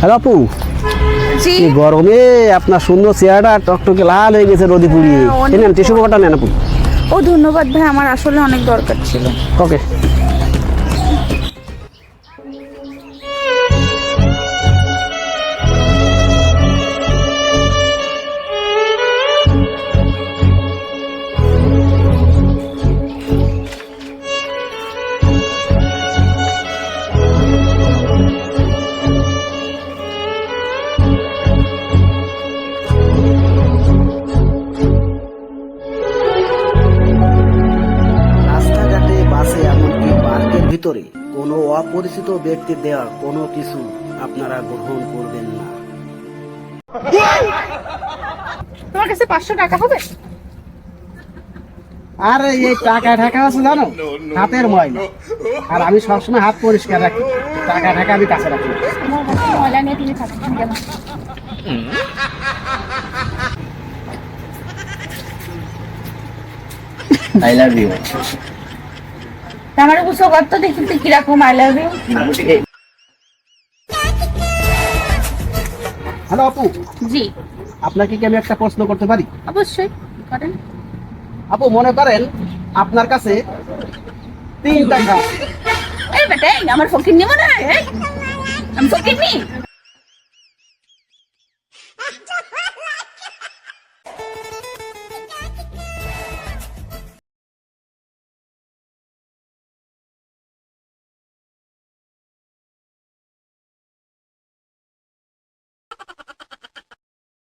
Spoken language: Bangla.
হ্যালো আপু। জি। এই গরমে আপনার সুন্দর চেহারাটা টকটকে লাল হয়ে গেছে রোদি পুড়িয়ে। হ্যাঁ, নেন টিস্যু পেপারটা নেন আপু। ও ধন্যবাদ ভাই আমার আসলে অনেক দরকার ছিল। ওকে ভিতরে কোনো অপরিচিত ব্যক্তির দেওয়া কোনো কিছু আপনারা গ্রহণ করবেন না। তোমার কাছে পাঁচশো টাকা হবে? আরে এই টাকা ঢাকা আছে জানো? হাতের ময়লা। আর আমি সবসময় হাত পরিষ্কার রাখি। টাকা ঢাকা আমি কাছে রাখি। আমার কাছে ময়লা নিয়ে তুমি থাকবেন কেন আই আমার বুঝো কত দেখতে কীরকম আই লাভ ইউ হ্যালো আপু। জি। আপনাকে কি আমি একটা প্রশ্ন করতে পারি? অবশ্যই করেন। আপু মনে করেন আপনার কাছে তিন টাকা। এই বেটা আমার ফকির নিব না আমি ফকির নি